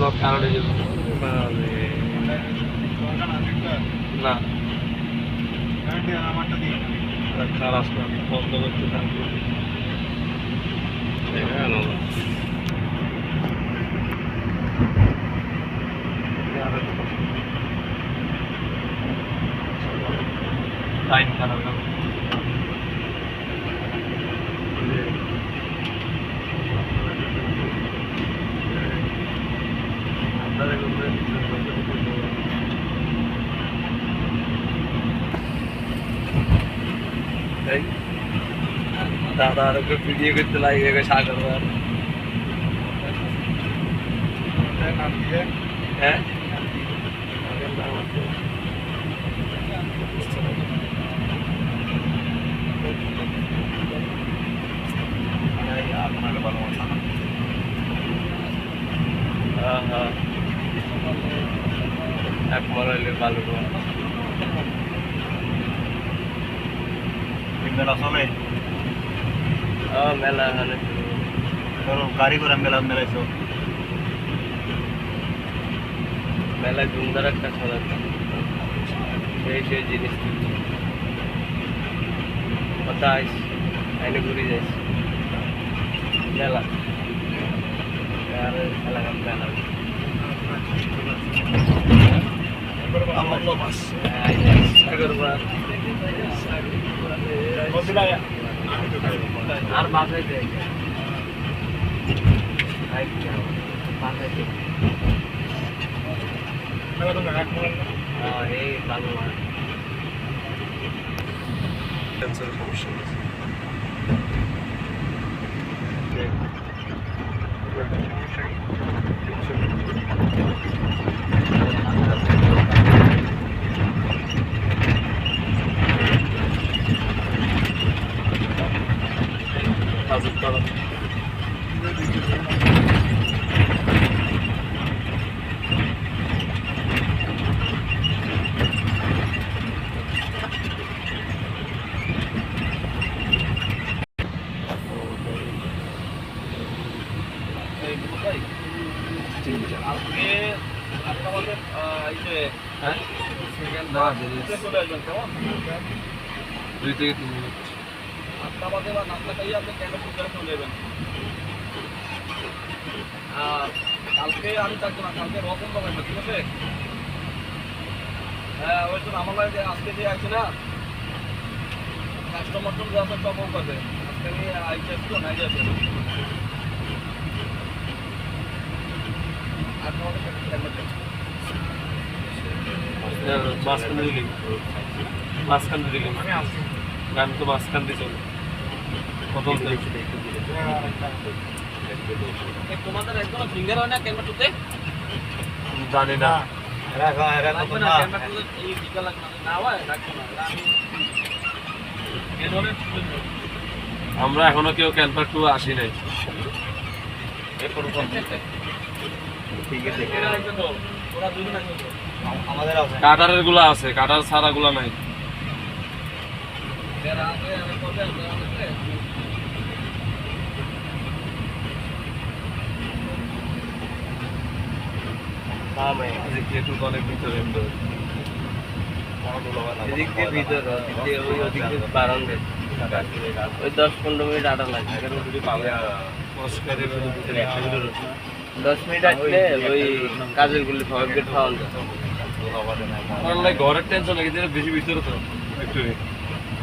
Block কারণে যাব না। বন্ধ করতে থাকবে। টাইম খারাপ এই দাদা আর ওকে ভিডিও করতে লাগে ওকে সাগর হ্যাঁ হ্যাঁ হ্যাঁ হইলে মেলা চলে মেলা এখানে ধরো গাড়ি করে মেলা মেলাইছো ধুমধার একটা খেলা সেই সেই জিনিস কথা আইস আইনে ঘুরে যাইস মেলা আর খেলা কাপ মেলা আর বাসায় দেয় বাসায় এই ভালো ক্যান্সারের আজকে আপনি আমাদের আহ, এই যে হ্যাঁ না চলে আসবেন কেমন দুই থেকে তিন মিনিট আটটা বাজে বা নাস্তা খাইয়ে আপনি কেন চলে যাবেন আর কালকে আমি থাকব না কালকে রতন পাবেন ঠিক আছে? হ্যাঁ ওই জন্য আমার লাগে আজকে যে আছে না কাস্টমার তো যাতে সব করবে আজকে আমি আইসে আসব নাই যাবে আর মাঝখানে দিলি মাঝখান দিলি আমি তো মাঝখান দিয়ে চলো। জানি না। আমরা এখনও কেউ ক্যাম্পার টু আসি নাই। ঠিক আছে এরা একজন তো, ওরা দুজন একজন। তো। আমাদের আছে। কাটারেরগুলা আছে কাটার ছাড়া গুলা নাই এরা আগে আগে করবে, আমরা আগে করবে। এদিক দিয়ে একটু অনেক ভিতরে মিনিট আটা লাগবে দশ মিনিট আসলে গুলি খাওয়ান যায় ঘরের টেনশন লাগে বেশি ভিতরে তো, একটু।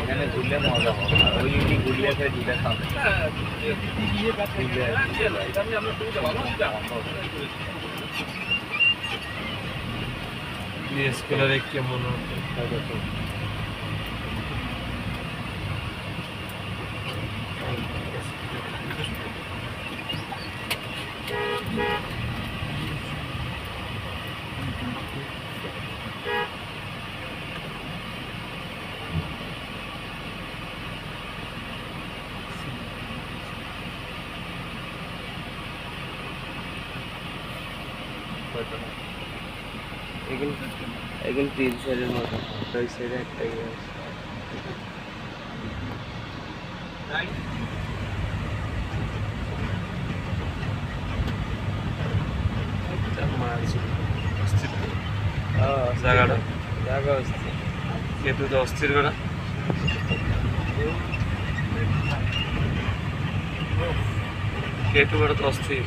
এখানে ঘুরলে মজা হবে আর ওই যদি ঘুরলে ফের দুটা খাবে। স্কেলারে কেমন মতো এখানে এখানে তিন সাইডের মতো। ওই সাইডে একটা ইয়ে আছে অস্থির হ্যাঁ, জায়গাটা। জায়গা হচ্ছে কেতু অস্থির করা? কেতু বড় তো অস্থির?